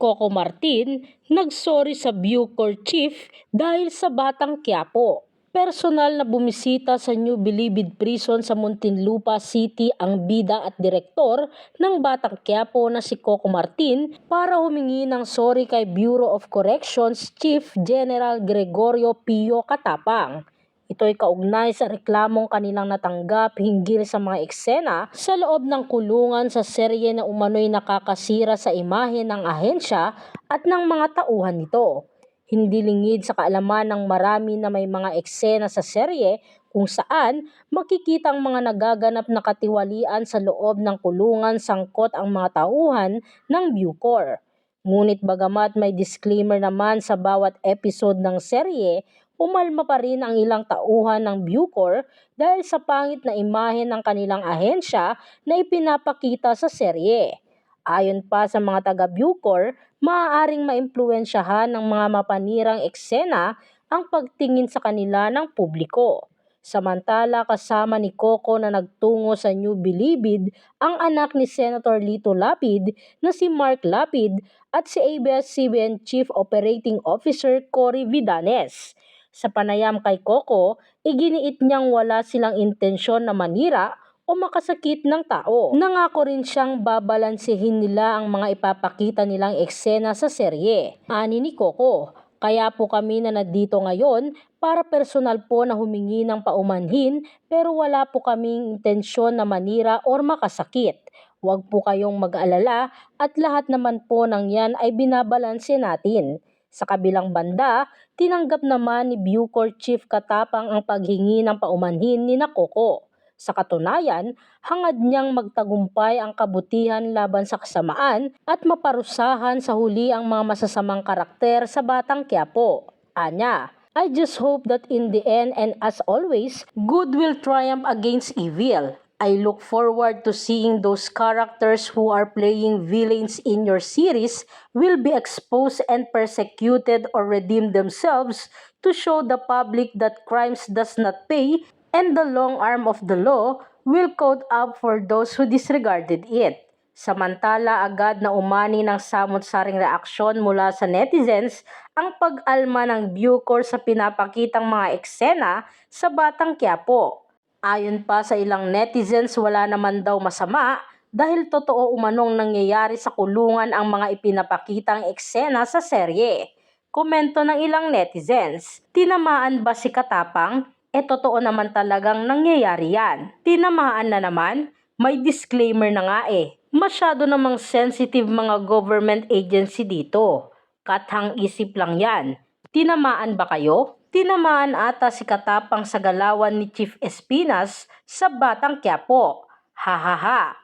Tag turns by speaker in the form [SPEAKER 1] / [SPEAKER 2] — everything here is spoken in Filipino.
[SPEAKER 1] Coco Martin nagsorry sa Bucor Chief dahil sa Batang Quiapo. Personal na bumisita sa New Bilibid Prison sa Muntinlupa City ang bida at direktor ng Batang Quiapo na si Coco Martin para humingi ng sorry kay Bureau of Corrections Chief General Gregorio Pio Katapang. Ito'y kaugnay sa reklamong kanilang natanggap hinggil sa mga eksena sa loob ng kulungan sa serye na umano'y nakakasira sa imahe ng ahensya at ng mga tauhan nito. Hindi lingid sa kaalaman ng marami na may mga eksena sa serye kung saan makikita ang mga nagaganap na katiwalian sa loob ng kulungan sangkot ang mga tauhan ng Bucor. Ngunit bagamat may disclaimer naman sa bawat episode ng serye, umalma pa rin ang ilang tauhan ng Bucor dahil sa pangit na imahe ng kanilang ahensya na ipinapakita sa serye. Ayon pa sa mga taga Bucor, maaaring maimpluwensyahan ng mga mapanirang eksena ang pagtingin sa kanila ng publiko. Samantala kasama ni Coco na nagtungo sa New Bilibid ang anak ni Senator Lito Lapid na si Mark Lapid at si ABS-CBN Chief Operating Officer Cory Vidanes. Sa panayam kay Coco, iginiit niyang wala silang intensyon na manira o makasakit ng tao. Nangako rin siyang babalansehin nila ang mga ipapakita nilang eksena sa serye. Ani ni Coco, kaya po kami na nandito ngayon para personal po na humingi ng paumanhin pero wala po kaming intensyon na manira or makasakit. Huwag po kayong mag-alala at lahat naman po ng yan ay binabalanse natin. Sa kabilang banda, tinanggap naman ni Bucor Chief Katapang ang paghingi ng paumanhin ni Nakoko. Sa katunayan, hangad niyang magtagumpay ang kabutihan laban sa kasamaan at maparusahan sa huli ang mga masasamang karakter sa Batang Quiapo. Anya, I just hope that in the end and as always, good will triumph against evil. I look forward to seeing those characters who are playing villains in your series will be exposed and persecuted or redeem themselves to show the public that crimes does not pay and the long arm of the law will caught up for those who disregarded it. Samantala agad na umani ng samot-saring reaksyon mula sa netizens ang pag-alma ng Bucor sa pinapakitang mga eksena sa Batang Quiapo. Ayon pa sa ilang netizens wala naman daw masama dahil totoo umanong nangyayari sa kulungan ang mga ipinapakitang eksena sa serye. Komento ng ilang netizens, tinamaan ba si Katapang? E totoo naman talagang nangyayari yan. Tinamaan na naman? May disclaimer na nga eh. Masyado namang sensitive mga government agency dito. Kathang isip lang yan. Tinamaan ba kayo? Tinamaan ata si Katapang sa galawan ni Chief Espinas sa Batang Quiapo. Ha ha ha.